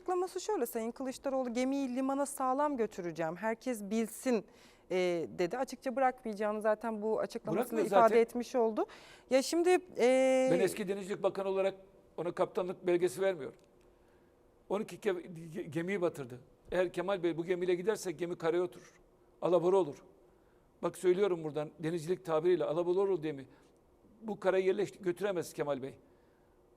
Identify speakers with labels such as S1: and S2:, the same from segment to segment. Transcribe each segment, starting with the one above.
S1: Açıklaması şöyle Sayın Kılıçdaroğlu gemiyi limana sağlam götüreceğim. Herkes bilsin e, dedi. Açıkça bırakmayacağını zaten bu açıklamasıyla
S2: Bırakmıyor
S1: ifade
S2: zaten.
S1: etmiş oldu. Ya şimdi e,
S2: Ben eski Denizcilik Bakanı olarak ona kaptanlık belgesi vermiyorum. 12 ke- gemiyi batırdı. Eğer Kemal Bey bu gemiyle giderse gemi karaya oturur. Alabora olur. Bak söylüyorum buradan denizcilik tabiriyle alabora olur gemi. Bu karaya yerleş götüremez Kemal Bey.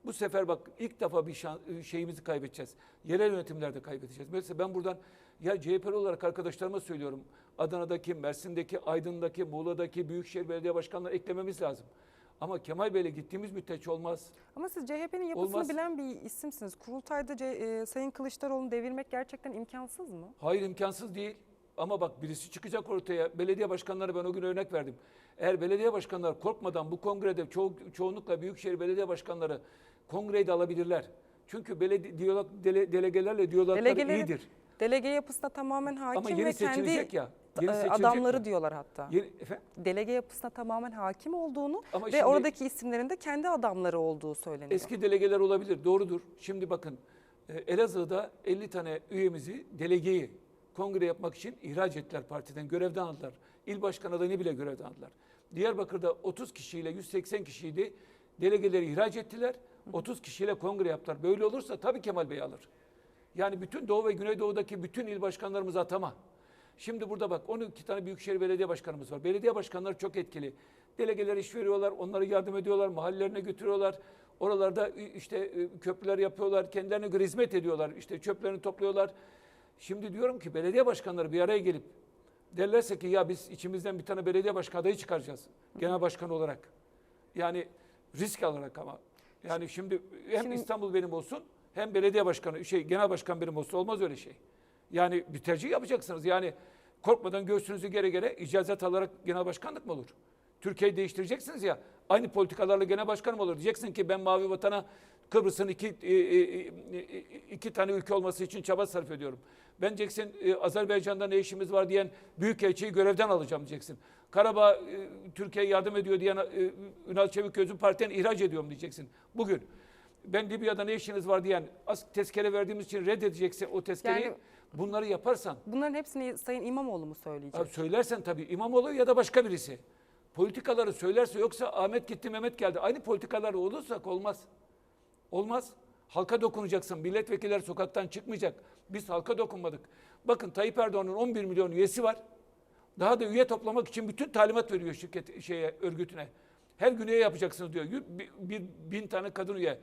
S2: Bu sefer bak ilk defa bir şan, şeyimizi kaybedeceğiz. Yerel yönetimlerde kaybedeceğiz. Mesela ben buradan ya CHP'li olarak arkadaşlarıma söylüyorum. Adana'daki, Mersin'deki, Aydın'daki, Muğla'daki Büyükşehir Belediye Başkanları eklememiz lazım. Ama Kemal Bey'le gittiğimiz müddetçe olmaz.
S1: ama siz CHP'nin yapısını
S2: Olmaz.
S1: bilen bir isimsiniz. Kurultayda C- e, Sayın Kılıçdaroğlu'nu devirmek gerçekten imkansız mı?
S2: Hayır imkansız değil. Ama bak birisi çıkacak ortaya. Belediye başkanları ben o gün örnek verdim. Eğer belediye başkanları korkmadan bu kongrede ço çoğunlukla büyükşehir belediye başkanları kongreyi de alabilirler. Çünkü belediye diyalog, dele, delegelerle diyalogları
S1: Delegeleri-
S2: iyidir.
S1: Delege yapısına tamamen hakim
S2: yeni
S1: ve kendi
S2: seçilecek ya, yeni
S1: e, adamları
S2: ya.
S1: diyorlar hatta.
S2: Yeni, efendim?
S1: Delege yapısına tamamen hakim olduğunu
S2: Ama
S1: ve
S2: şimdi-
S1: oradaki isimlerin de kendi adamları olduğu söyleniyor.
S2: Eski delegeler olabilir. Doğrudur. Şimdi bakın e, Elazığ'da 50 tane üyemizi, delegeyi kongre yapmak için ihraç ettiler partiden. Görevden aldılar. İl başkan adayını bile görevden aldılar. Diyarbakır'da 30 kişiyle 180 kişiydi. Delegeleri ihraç ettiler. 30 kişiyle kongre yaptılar. Böyle olursa tabii Kemal Bey alır. Yani bütün Doğu ve Güneydoğu'daki bütün il başkanlarımızı atama. Şimdi burada bak 12 tane büyükşehir belediye başkanımız var. Belediye başkanları çok etkili. Delegeler iş veriyorlar, onlara yardım ediyorlar, mahallelerine götürüyorlar. Oralarda işte köprüler yapıyorlar, kendilerine göre hizmet ediyorlar. İşte çöplerini topluyorlar. Şimdi diyorum ki belediye başkanları bir araya gelip derlerse ki ya biz içimizden bir tane belediye başkan adayı çıkaracağız. Genel başkan olarak. Yani risk alarak ama. Yani şimdi hem
S1: Şimdi-
S2: İstanbul benim olsun hem belediye başkanı şey genel başkan benim olsun olmaz öyle şey. Yani bir tercih yapacaksınız. Yani korkmadan göğsünüzü gere gere icazet alarak genel başkanlık mı olur? Türkiye'yi değiştireceksiniz ya. Aynı politikalarla genel başkan mı olur? Diyeceksin ki ben Mavi Vatan'a Kıbrıs'ın iki, e, e, e, iki tane ülke olması için çaba sarf ediyorum. Ben diyeceksin e, Azerbaycan'da ne işimiz var diyen büyükelçiyi görevden alacağım diyeceksin. Karabağ e, Türkiye'ye yardım ediyor diyen e, Ünal Çeviköz'ü partiden ihraç ediyorum diyeceksin. Bugün ben Libya'da ne işiniz var diyen as tezkere verdiğimiz için reddedeceksin o tezkereyi.
S1: Yani-
S2: Bunları yaparsan
S1: Bunların hepsini Sayın İmamoğlu mu söyleyecek?
S2: Abi söylersen tabii İmamoğlu ya da başka birisi. Politikaları söylerse yoksa Ahmet gitti Mehmet geldi. Aynı politikalar olursak olmaz. Olmaz. Halka dokunacaksın. Milletvekiller sokaktan çıkmayacak. Biz halka dokunmadık. Bakın Tayyip Erdoğan'ın 11 milyon üyesi var. Daha da üye toplamak için bütün talimat veriyor şirket şeye örgütüne. Her gün üye yapacaksınız diyor. Bir, bir- bin tane kadın üye,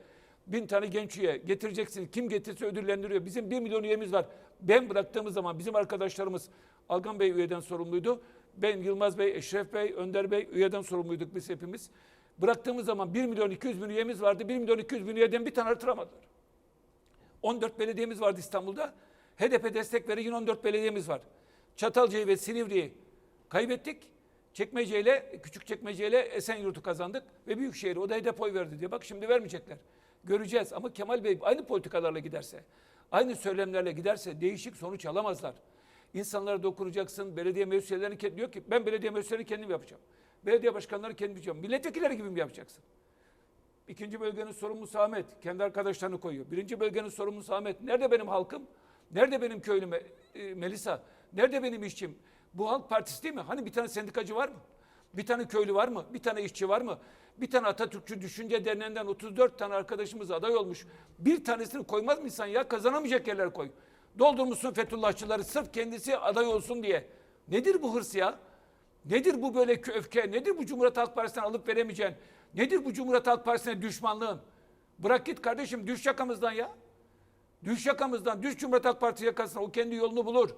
S2: bin tane genç üye getireceksiniz. Kim getirse ödüllendiriyor. Bizim bir milyon üyemiz var. Ben bıraktığımız zaman bizim arkadaşlarımız Algan Bey üyeden sorumluydu. Ben Yılmaz Bey, Eşref Bey, Önder Bey üyeden sorumluyduk biz hepimiz. Bıraktığımız zaman 1 milyon 200 bin üyemiz vardı. 1 milyon 200 bin üyeden bir tane artıramadılar. 14 belediyemiz vardı İstanbul'da. HDP destek veren yine 14 belediyemiz var. Çatalca'yı ve Silivri'yi kaybettik. Çekmece ile, küçük Çekmece ile Esenyurt'u kazandık ve Büyükşehir'i o da HDP oy verdi diye. Bak şimdi vermeyecekler. Göreceğiz ama Kemal Bey aynı politikalarla giderse, aynı söylemlerle giderse değişik sonuç alamazlar. İnsanlara dokunacaksın, belediye meclislerini diyor ki ben belediye meclislerini kendim yapacağım. Belediye başkanları kendim yapacağım. Milletvekilleri gibi mi yapacaksın? İkinci bölgenin sorumlusu Ahmet. Kendi arkadaşlarını koyuyor. Birinci bölgenin sorumlusu Ahmet. Nerede benim halkım? Nerede benim köylüm e, Melisa? Nerede benim işçim? Bu Halk Partisi değil mi? Hani bir tane sendikacı var mı? Bir tane köylü var mı? Bir tane işçi var mı? Bir tane Atatürkçü Düşünce Derneği'nden 34 tane arkadaşımız aday olmuş. Bir tanesini koymaz mı insan ya? Kazanamayacak yerler koy. Doldurmuşsun Fethullahçıları sırf kendisi aday olsun diye. Nedir bu hırs ya? Nedir bu böyle öfke? Nedir bu Cumhuriyet Halk Partisi'nden alıp veremeyeceğin? Nedir bu Cumhuriyet Halk Partisi'ne düşmanlığın? Bırak git kardeşim düş yakamızdan ya. Düş yakamızdan, düş Cumhuriyet Halk Partisi yakasına. O kendi yolunu bulur.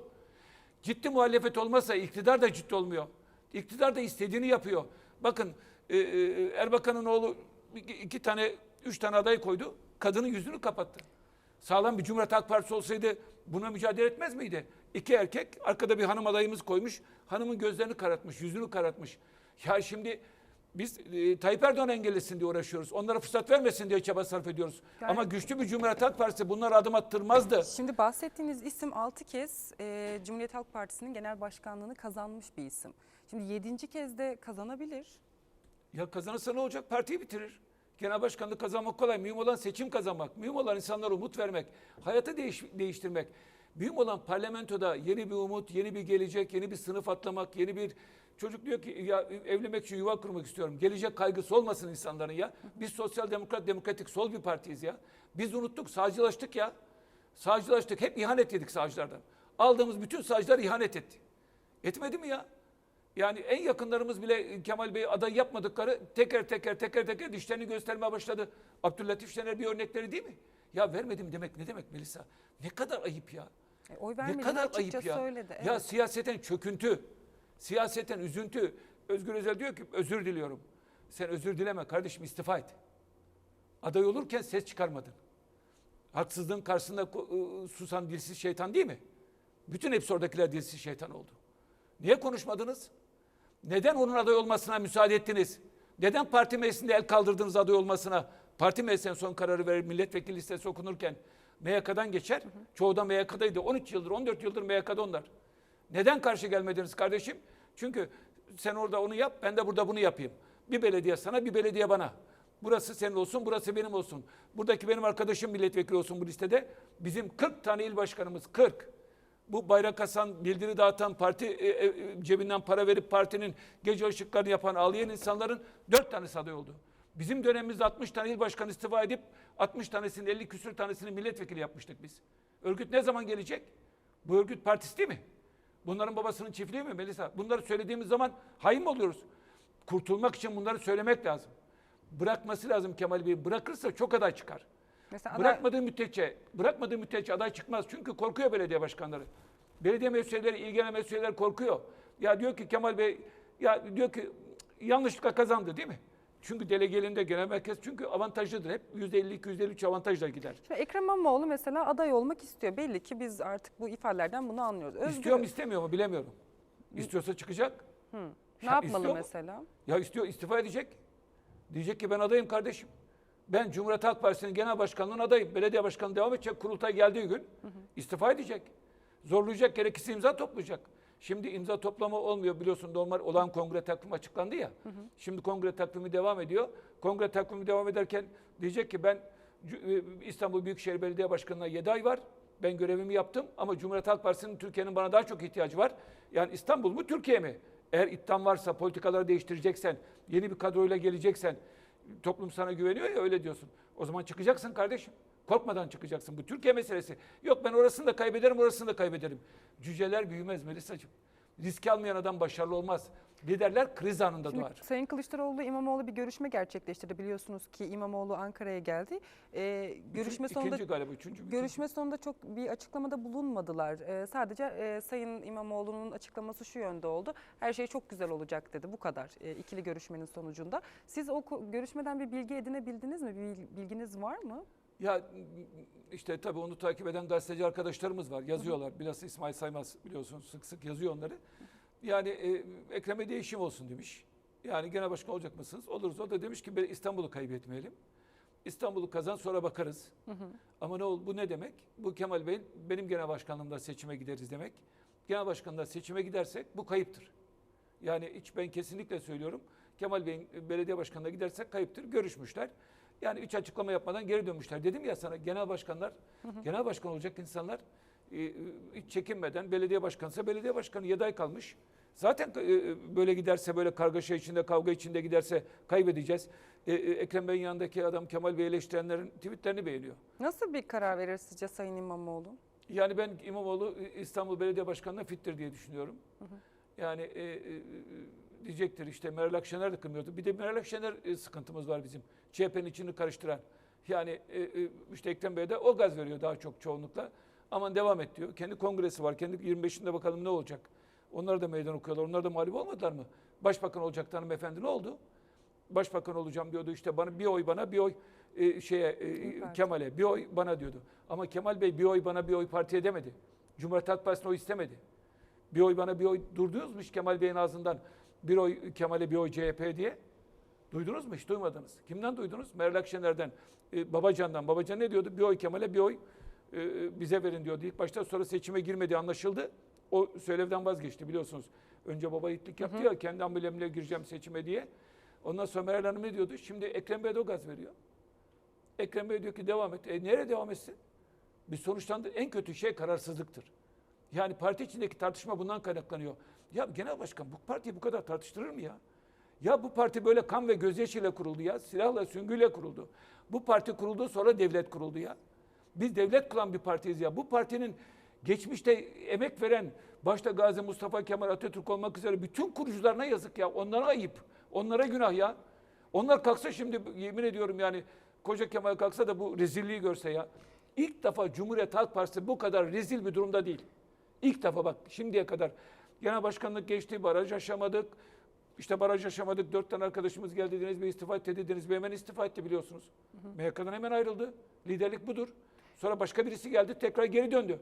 S2: Ciddi muhalefet olmazsa iktidar da ciddi olmuyor. İktidar da istediğini yapıyor. Bakın e, e, Erbakan'ın oğlu iki, iki tane, üç tane aday koydu. Kadının yüzünü kapattı. Sağlam bir Cumhuriyet Halk Partisi olsaydı buna mücadele etmez miydi? İki erkek, arkada bir hanım adayımız koymuş. Hanımın gözlerini karartmış, yüzünü karartmış. Ya şimdi biz e, Tayyip Erdoğan engellesin diye uğraşıyoruz. Onlara fırsat vermesin diye çaba sarf ediyoruz.
S1: Yani-
S2: Ama güçlü bir Cumhuriyet Halk Partisi bunlara adım attırmazdı.
S1: Şimdi bahsettiğiniz isim 6 kez e, Cumhuriyet Halk Partisi'nin genel başkanlığını kazanmış bir isim. Şimdi 7. kez de kazanabilir.
S2: Ya kazanırsa ne olacak? Partiyi bitirir. Genel başkanlık kazanmak kolay. Mühim olan seçim kazanmak. Mühim olan insanlara umut vermek. Hayatı değiş- değiştirmek. Mühim olan parlamentoda yeni bir umut, yeni bir gelecek, yeni bir sınıf atlamak, yeni bir... Çocuk diyor ki ya evlenmek için yuva kurmak istiyorum. Gelecek kaygısı olmasın insanların ya. Biz sosyal demokrat, demokratik sol bir partiyiz ya. Biz unuttuk, sağcılaştık ya. Sağcılaştık. Hep ihanet yedik sağcılardan. Aldığımız bütün sağcılar ihanet etti. Etmedi mi ya? Yani en yakınlarımız bile Kemal Bey aday yapmadıkları teker teker teker teker dişlerini göstermeye başladı. Abdüllatif Şener bir örnekleri değil mi? Ya vermedim demek ne demek Melisa? Ne kadar ayıp ya.
S1: E, oy
S2: Ne kadar ayıp ya.
S1: söyledi.
S2: Ya
S1: Evet.
S2: siyaseten çöküntü, siyaseten üzüntü. Özgür Özel diyor ki özür diliyorum. Sen özür dileme kardeşim istifa et. Aday olurken ses çıkarmadın. Haksızlığın karşısında ko- ı, susan dilsiz şeytan değil mi? Bütün hepsi oradakiler dilsiz şeytan oldu. Niye konuşmadınız? Neden onun aday olmasına müsaade ettiniz? Neden parti meclisinde el kaldırdınız aday olmasına? Parti meclisinin son kararı verir, milletvekili listesi okunurken MYK'dan geçer. Çoğu da MYK'daydı. 13 yıldır, 14 yıldır MYK'da onlar. Neden karşı gelmediniz kardeşim? Çünkü sen orada onu yap, ben de burada bunu yapayım. Bir belediye sana, bir belediye bana. Burası senin olsun, burası benim olsun. Buradaki benim arkadaşım milletvekili olsun bu listede. Bizim 40 tane il başkanımız, 40 bu bayrak asan, bildiri dağıtan, parti e, e, cebinden para verip partinin gece ışıklarını yapan, ağlayan insanların dört tanesi aday oldu. Bizim dönemimizde 60 tane il başkanı istifa edip 60 tanesini 50 küsür tanesini milletvekili yapmıştık biz. Örgüt ne zaman gelecek? Bu örgüt partisi değil mi? Bunların babasının çiftliği mi Melisa? Bunları söylediğimiz zaman hain mi oluyoruz? Kurtulmak için bunları söylemek lazım. Bırakması lazım Kemal Bey. Bırakırsa çok aday çıkar.
S1: Mesela aday-
S2: Bırakmadığı müddetçe, bırakmadığı müddetçe aday çıkmaz. Çünkü korkuyor belediye başkanları. Belediye mevsileri, ilgilenen mevsiler korkuyor. Ya diyor ki Kemal Bey, ya diyor ki yanlışlıkla kazandı değil mi? Çünkü delegelinde genel merkez çünkü avantajlıdır. Hep %52, %53 avantajla gider.
S1: Şimdi Ekrem İmamoğlu mesela aday olmak istiyor. Belli ki biz artık bu ifadelerden bunu anlıyoruz. Özgür,
S2: İstiyor mu istemiyor mu bilemiyorum. İstiyorsa çıkacak.
S1: ne
S2: Ya
S1: yapmalı
S2: mu?
S1: mesela?
S2: Ya istiyor istifa edecek. Diyecek ki ben adayım kardeşim. Ben Cumhuriyet Halk Partisi'nin genel başkanlığının adayım. Belediye başkanı devam edecek. Kurultay geldiği gün istifa edecek. Zorlayacak gerekirse imza toplayacak. Şimdi imza toplama olmuyor biliyorsun normal olan kongre takvimi açıklandı ya. Şimdi kongre takvimi devam ediyor. Kongre takvimi devam ederken diyecek ki ben e, İstanbul Büyükşehir Belediye Başkanı'na 7 ay var. Ben görevimi yaptım ama Cumhuriyet Halk Partisi'nin Türkiye'nin bana daha çok ihtiyacı var. Yani İstanbul mu Türkiye mi? Eğer iddian varsa politikaları değiştireceksen, yeni bir kadroyla geleceksen, toplum sana güveniyor ya öyle diyorsun. O zaman çıkacaksın kardeşim. Korkmadan çıkacaksın. Bu Türkiye meselesi. Yok ben orasını da kaybederim, orasını da kaybederim. Cüceler büyümez Melisa'cığım. Risk almayan adam başarılı olmaz. Liderler kriz anında
S1: Şimdi
S2: doğar.
S1: Sayın Kılıçdaroğlu İmamoğlu bir görüşme gerçekleştirdi. Biliyorsunuz ki İmamoğlu Ankara'ya geldi. Ee, görüşme
S2: Üçüncü-
S1: sonunda
S2: galiba, üçüncü?
S1: Görüşme sonunda çok bir açıklamada bulunmadılar. Ee, sadece e, Sayın İmamoğlu'nun açıklaması şu yönde oldu. Her şey çok güzel olacak dedi. Bu kadar e, ikili görüşmenin sonucunda. Siz o görüşmeden bir bilgi edinebildiniz mi? Bir bil- bilginiz var mı?
S2: Ya işte tabii onu takip eden gazeteci arkadaşlarımız var. Yazıyorlar. Bilhassa İsmail Saymaz biliyorsunuz sık sık yazıyor onları. Yani e, Ekrem'e değişim olsun demiş. Yani genel başkan olacak mısınız? Oluruz. O da demiş ki "Ben İstanbul'u kaybetmeyelim. İstanbul'u kazan sonra bakarız. Ama ne oldu? Bu ne demek? Bu Kemal Bey'in benim genel başkanlığımda seçime gideriz demek. Genel başkanlığa seçime gidersek bu kayıptır. Yani hiç ben kesinlikle söylüyorum. Kemal Bey'in belediye başkanına gidersek kayıptır. Görüşmüşler. Yani üç açıklama yapmadan geri dönmüşler. Dedim ya sana genel başkanlar, genel başkan olacak insanlar e, e, hiç çekinmeden belediye başkansa belediye başkanı 7 ay kalmış. Zaten e, e, böyle giderse böyle kargaşa içinde kavga içinde giderse kaybedeceğiz. E, e, Ekrem Bey'in yanındaki adam Kemal Bey'i eleştirenlerin tweetlerini beğeniyor.
S1: Nasıl bir karar verir sizce Sayın İmamoğlu?
S2: Yani ben İmamoğlu İstanbul Belediye Başkanı'na fittir diye düşünüyorum. Yani e, e, e, diyecektir işte Meral Akşener de kırmıyordu. Bir de Meral Akşener e, sıkıntımız var bizim. CHP'nin içini karıştıran. Yani e, e, işte Ekrem Bey de o gaz veriyor daha çok çoğunlukla. Aman devam et diyor. Kendi kongresi var. Kendi 25'inde bakalım ne olacak. Onlar da meydan okuyorlar. Onlar da mağlup olmadılar mı? Başbakan olacaktı hanımefendi ne oldu? Başbakan olacağım diyordu işte bana bir oy bana bir oy e, şeye e. Kemal'e bir oy bana diyordu. Ama Kemal Bey bir oy bana bir oy partiye demedi. Cumhuriyet Halk Partisi'ne oy istemedi. Bir oy bana bir oy durdunuz mu hiç Kemal Bey'in ağzından bir oy Kemal'e bir oy CHP diye? Duydunuz mu hiç duymadınız. Kimden duydunuz? Meral Akşener'den, e, Babacan'dan. Babacan ne diyordu? Bir oy Kemal'e bir oy e, bize verin diyordu. İlk başta sonra seçime girmedi anlaşıldı. O söylevden vazgeçti biliyorsunuz. Önce baba itlik yaptı ya kendi amblemle gireceğim seçime diye. Ondan sonra Meral Hanım ne diyordu? Şimdi Ekrem Bey de o gaz veriyor. Ekrem Bey diyor ki devam et. E nereye devam etsin? Bir sonuçlandı. En kötü şey kararsızlıktır. Yani parti içindeki tartışma bundan kaynaklanıyor. Ya genel başkan bu partiyi bu kadar tartıştırır mı ya? Ya bu parti böyle kan ve gözyaşıyla kuruldu ya. Silahla, süngüyle kuruldu. Bu parti kuruldu sonra devlet kuruldu ya. Biz devlet kuran bir partiyiz ya. Bu partinin geçmişte emek veren başta Gazi Mustafa Kemal Atatürk olmak üzere bütün kurucularına yazık ya. Onlara ayıp. Onlara günah ya. Onlar kalksa şimdi yemin ediyorum yani koca Kemal kalksa da bu rezilliği görse ya. İlk defa Cumhuriyet Halk Partisi bu kadar rezil bir durumda değil. İlk defa bak şimdiye kadar genel başkanlık geçti, baraj aşamadık. İşte baraj aşamadık. Dört tane arkadaşımız geldi. Deniz Bey istifa etti dedi. Deniz Bey hemen istifa etti biliyorsunuz. MHK'dan hemen ayrıldı. Liderlik budur. Sonra başka birisi geldi tekrar geri döndü.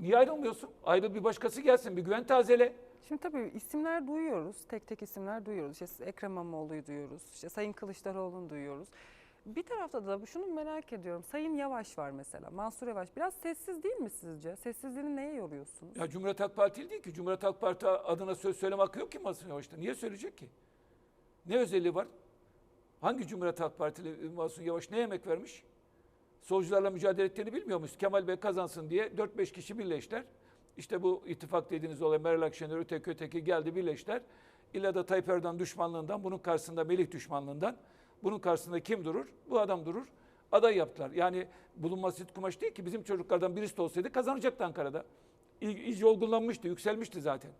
S2: Niye ayrılmıyorsun? Ayrıl bir başkası gelsin. Bir güven tazele.
S1: Şimdi tabii isimler duyuyoruz. Tek tek isimler duyuyoruz. İşte Ekrem İmamoğlu'yu duyuyoruz. İşte Sayın Kılıçdaroğlu'nu duyuyoruz. Bir tarafta da şunu merak ediyorum. Sayın Yavaş var mesela. Mansur Yavaş. Biraz sessiz değil mi sizce? Sessizliğini neye yoruyorsunuz?
S2: Ya Cumhuriyet Halk Partili değil ki. Cumhuriyet Halk Parti adına söz söyleme hakkı yok ki Mansur Yavaş'ta. Niye söyleyecek ki? Ne özelliği var? Hangi Cumhuriyet Halk Partili Mansur Yavaş ne emek vermiş? Solcularla mücadele ettiğini bilmiyor muyuz? Kemal Bey kazansın diye 4-5 kişi birleştiler. İşte bu ittifak dediğiniz olay Meral Akşener öteki öteki geldi birleştiler. İlla da Tayyip Erdoğan düşmanlığından, bunun karşısında Melih düşmanlığından, bunun karşısında kim durur? Bu adam durur. Aday yaptılar. Yani bulunması kumaş değil ki bizim çocuklardan birisi de olsaydı kazanacaktı Ankara'da. İyi- İyice olgunlanmıştı, yükselmişti zaten.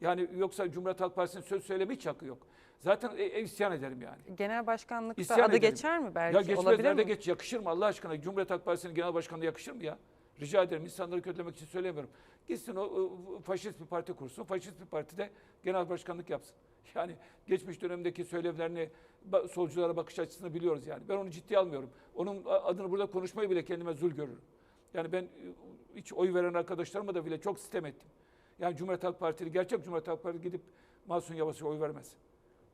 S2: Yani yoksa Cumhuriyet Halk Partisi'nin söz söyleme hiç hakkı yok. Zaten e, e, isyan ederim yani.
S1: Genel başkanlıkta
S2: İsyan
S1: adı
S2: ederim.
S1: geçer mi belki?
S2: Ya geçmez
S1: Olabilir
S2: nerede
S1: mi?
S2: geç yakışır mı Allah aşkına? Cumhuriyet Halk Partisi'nin genel başkanlığı yakışır mı ya? Rica ederim insanları kötülemek için söylemiyorum. Gitsin o, o faşist bir parti kursun. Faşist bir partide genel başkanlık yapsın. Yani geçmiş dönemdeki söylevlerini solculara bakış açısını biliyoruz yani. Ben onu ciddiye almıyorum. Onun adını burada konuşmayı bile kendime zul görürüm. Yani ben e, hiç oy veren arkadaşlarıma da bile çok sistem ettim. Yani Cumhuriyet Halk Partili, gerçek Cumhuriyet Halk Partisi gidip Mahsun Yavaş'a oy vermez.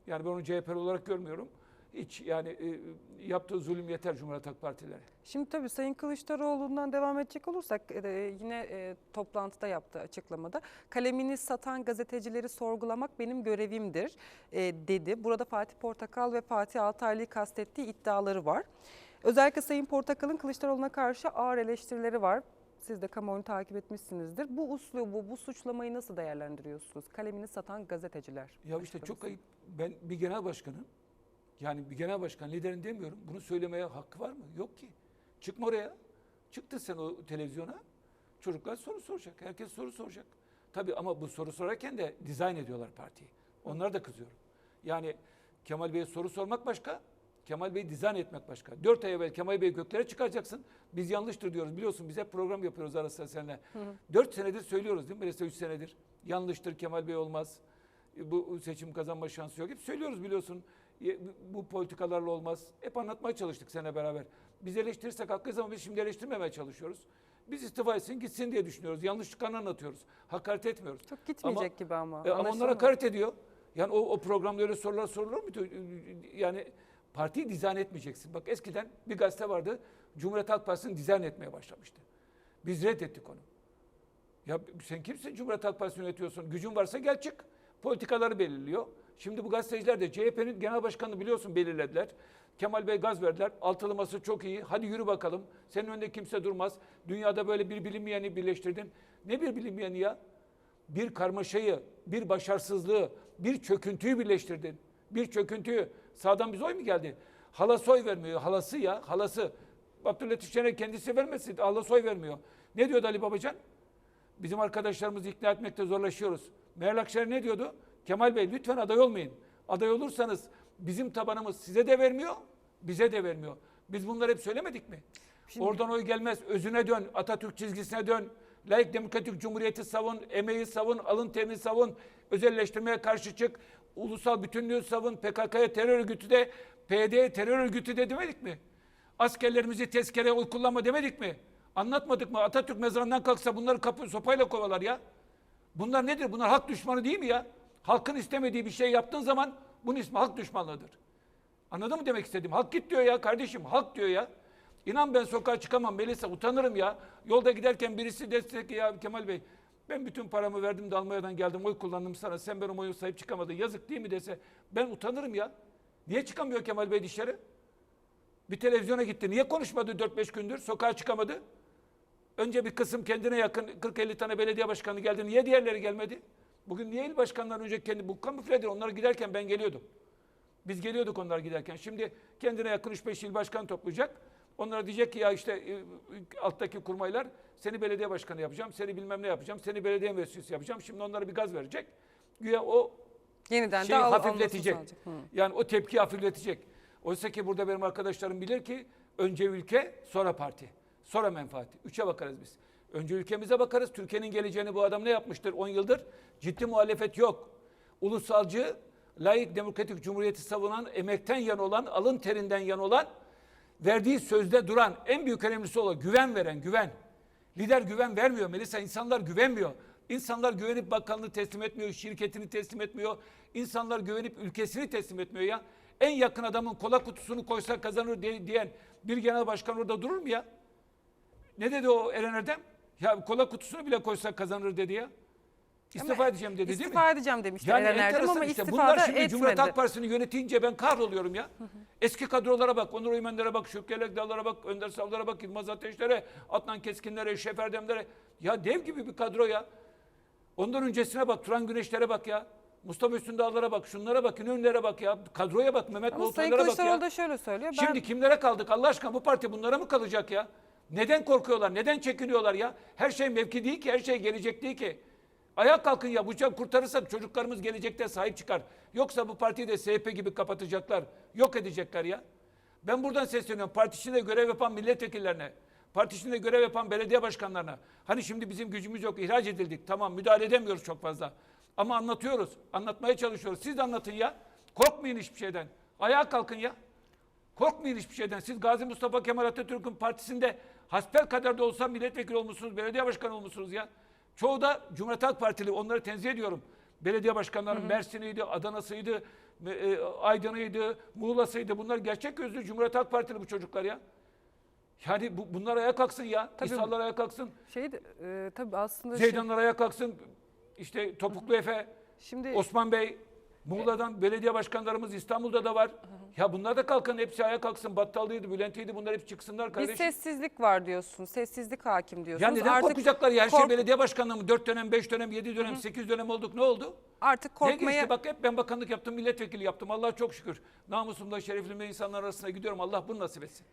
S2: Yani ben onu CHP olarak görmüyorum. Hiç yani e, yaptığı zulüm yeter Cumhuriyet Halk Partilere.
S1: Şimdi tabii Sayın Kılıçdaroğlu'ndan devam edecek olursak e, yine e, toplantıda yaptığı açıklamada kalemini satan gazetecileri sorgulamak benim görevimdir e, dedi. Burada Fatih Portakal ve Fatih Altaylı'yı kastettiği iddiaları var. Özellikle Sayın Portakal'ın Kılıçdaroğlu'na karşı ağır eleştirileri var. Siz de kamuoyunu takip etmişsinizdir. Bu uslubu, bu suçlamayı nasıl değerlendiriyorsunuz? Kalemini satan gazeteciler.
S2: Ya işte çok ayıp. Ben bir genel başkanım. Yani bir genel başkan liderin demiyorum. Bunu söylemeye hakkı var mı? Yok ki. Çıkma oraya. Çıktın sen o televizyona. Çocuklar soru soracak. Herkes soru soracak. Tabii ama bu soru sorarken de dizayn ediyorlar partiyi. Onlara da kızıyorum. Yani Kemal Bey'e soru sormak başka. Kemal Bey'i dizayn etmek başka. Dört ay evvel Kemal Bey'i göklere çıkaracaksın. Biz yanlıştır diyoruz. Biliyorsun biz hep program yapıyoruz arasında seninle. Dört senedir söylüyoruz değil mi? Mesela üç senedir. Yanlıştır Kemal Bey olmaz. Bu seçim kazanma şansı yok. Hep söylüyoruz biliyorsun. Bu politikalarla olmaz. Hep anlatmaya çalıştık seninle beraber. Biz eleştirirsek haklıyız ama biz şimdi eleştirmemeye çalışıyoruz. Biz istifa etsin gitsin diye düşünüyoruz. Yanlışlıklarını anlatıyoruz. Hakaret etmiyoruz.
S1: Çok gitmeyecek
S2: Ama-
S1: gibi ama.
S2: E, ama onlar hakaret ediyor. Yani o, o programda öyle sorular sorulur muydu? Yani partiyi dizayn etmeyeceksin. Bak eskiden bir gazete vardı. Cumhuriyet Halk Partisi'ni dizayn etmeye başlamıştı. Biz reddettik onu. Ya sen kimsin Cumhuriyet Halk Partisi'ni yönetiyorsun? Gücün varsa gel çık. Politikaları belirliyor. Şimdi bu gazeteciler de CHP'nin genel başkanını biliyorsun belirlediler. Kemal Bey gaz verdiler. Altılı masa çok iyi. Hadi yürü bakalım. Senin önünde kimse durmaz. Dünyada böyle bir bilinmeyeni birleştirdin. Ne bir bilinmeyeni ya? bir karmaşayı, bir başarısızlığı, bir çöküntüyü birleştirdin. Bir çöküntüyü. Sağdan bize oy mu geldi? Halası oy vermiyor. Halası ya, halası. Abdülhatif Şener kendisi vermesin. Halası oy vermiyor. Ne diyordu Ali Babacan? Bizim arkadaşlarımızı ikna etmekte zorlaşıyoruz. Meral Akşener ne diyordu? Kemal Bey lütfen aday olmayın. Aday olursanız bizim tabanımız size de vermiyor, bize de vermiyor. Biz bunları hep söylemedik mi?
S1: Şimdi-
S2: Oradan oy gelmez. Özüne dön, Atatürk çizgisine dön. Layık demokratik cumhuriyeti savun, emeği savun, alın terini savun, özelleştirmeye karşı çık, ulusal bütünlüğü savun, PKK'ya terör örgütü de, PYD'ye terör örgütü de demedik mi? Askerlerimizi tezkereye oy kullanma demedik mi? Anlatmadık mı? Atatürk mezarından kalksa bunları kapı sopayla kovalar ya. Bunlar nedir? Bunlar halk düşmanı değil mi ya? Halkın istemediği bir şey yaptığın zaman bunun ismi halk düşmanlığıdır. Anladın mı demek istediğim? Halk git diyor ya kardeşim. Halk diyor ya. İnan ben sokağa çıkamam Melisa utanırım ya. Yolda giderken birisi dese ya Kemal Bey ben bütün paramı verdim de Almanya'dan geldim oy kullandım sana. Sen benim oyu sahip çıkamadın yazık değil mi dese ben utanırım ya. Niye çıkamıyor Kemal Bey dışarı? Bir televizyona gitti. Niye konuşmadı 4-5 gündür? Sokağa çıkamadı. Önce bir kısım kendine yakın 40-50 tane belediye başkanı geldi. Niye diğerleri gelmedi? Bugün niye il başkanları önce kendi bu kamufledir. Onlar giderken ben geliyordum. Biz geliyorduk onlar giderken. Şimdi kendine yakın 3-5 il başkan toplayacak. Onlara diyecek ki ya işte e, alttaki kurmaylar seni belediye başkanı yapacağım, seni bilmem ne yapacağım, seni belediye müessesi yapacağım. Şimdi onlara bir gaz verecek. Güya o
S1: Yeniden
S2: şeyi
S1: de al,
S2: hafifletecek. Yani o tepki hafifletecek. Oysa ki burada benim arkadaşlarım bilir ki önce ülke, sonra parti, sonra menfaati. Üçe bakarız biz. Önce ülkemize bakarız. Türkiye'nin geleceğini bu adam ne yapmıştır 10 yıldır? Ciddi muhalefet yok. Ulusalcı, layık demokratik cumhuriyeti savunan, emekten yan olan, alın terinden yan olan, verdiği sözde duran, en büyük önemlisi olan güven veren, güven. Lider güven vermiyor Melisa. insanlar güvenmiyor. İnsanlar güvenip bakanlığı teslim etmiyor, şirketini teslim etmiyor. İnsanlar güvenip ülkesini teslim etmiyor ya. En yakın adamın kola kutusunu koysa kazanır diye- diyen bir genel başkan orada durur mu ya? Ne dedi o Eren Erdem? Ya kola kutusunu bile koysa kazanır dedi ya. İstifa
S1: Ama
S2: edeceğim dedi değil mi?
S1: İstifa edeceğim demişti
S2: Yani
S1: Eren Erdem ama
S2: işte.
S1: istifa
S2: Bunlar şimdi Cumhuriyet
S1: etmedi.
S2: Halk Partisi'ni yönetince ben kahroluyorum ya. Eski kadrolara bak, Onur Uymenlere bak, Şükrü Elekdağlara bak, Önder Savlara bak, Yılmaz Ateşler'e, Adnan Keskinler'e, Şef Erdemler'e. Ya dev gibi bir kadro ya. Ondan öncesine bak, Turan Güneşler'e bak ya. Mustafa Üstün Dağlar'a bak, şunlara bak, İnönü'lere bak ya. Kadroya bak, Mehmet
S1: Sayın
S2: Boltaylar'a bak
S1: Kılıçdaroğlu
S2: ya.
S1: da şöyle söylüyor. Ben
S2: Şimdi kimlere kaldık Allah aşkına bu parti bunlara mı kalacak ya? Neden korkuyorlar? Neden çekiniyorlar ya? Her şey mevki değil ki, her şey gelecek değil ki. Ayağa kalkın ya. Bu çocuk kurtarırsak çocuklarımız gelecekte sahip çıkar. Yoksa bu partiyi de SHP gibi kapatacaklar. Yok edecekler ya. Ben buradan sesleniyorum. Parti içinde görev yapan milletvekillerine, parti içinde görev yapan belediye başkanlarına. Hani şimdi bizim gücümüz yok, ihraç edildik. Tamam müdahale edemiyoruz çok fazla. Ama anlatıyoruz, anlatmaya çalışıyoruz. Siz de anlatın ya. Korkmayın hiçbir şeyden. Ayağa kalkın ya. Korkmayın hiçbir şeyden. Siz Gazi Mustafa Kemal Atatürk'ün partisinde hasbel kadar da olsa milletvekili olmuşsunuz, belediye başkanı olmuşsunuz ya. Çoğu da Cumhuriyet Halk Partili. Onları tenzih ediyorum. Belediye başkanlarının Mersin'iydi, Adana'sıydı, e, Aydın'ıydı, Muğla'sıydı. Bunlar gerçek gözlü Cumhuriyet Halk Partili bu çocuklar ya. Yani bu, bunlar ayağa kalksın ya.
S1: Tabii.
S2: İhsanlar ayağa kalksın.
S1: şey de, e, tabii aslında şey-
S2: Zeydanlar ayağa kalksın. İşte Topuklu Efe,
S1: şimdi
S2: Osman Bey, Muğla'dan belediye başkanlarımız İstanbul'da da var. Ya bunlar da kalkın hepsi ayağa kalksın. Battalıydı, Bülent'iydi bunlar hep çıksınlar
S1: bir
S2: kardeşim.
S1: sessizlik var diyorsun. Sessizlik hakim diyorsunuz.
S2: Ya neden
S1: artık
S2: korkacaklar ya? Her şey belediye başkanlığı mı? 4 dönem, 5 dönem, 7 dönem, 8 dönem olduk. Ne oldu?
S1: artık
S2: Ne
S1: korkmaya
S2: geçti? Bak hep ben bakanlık yaptım, milletvekili yaptım. Allah çok şükür. Namusumda, şerefimle insanlar arasına gidiyorum. Allah bunu nasip etsin.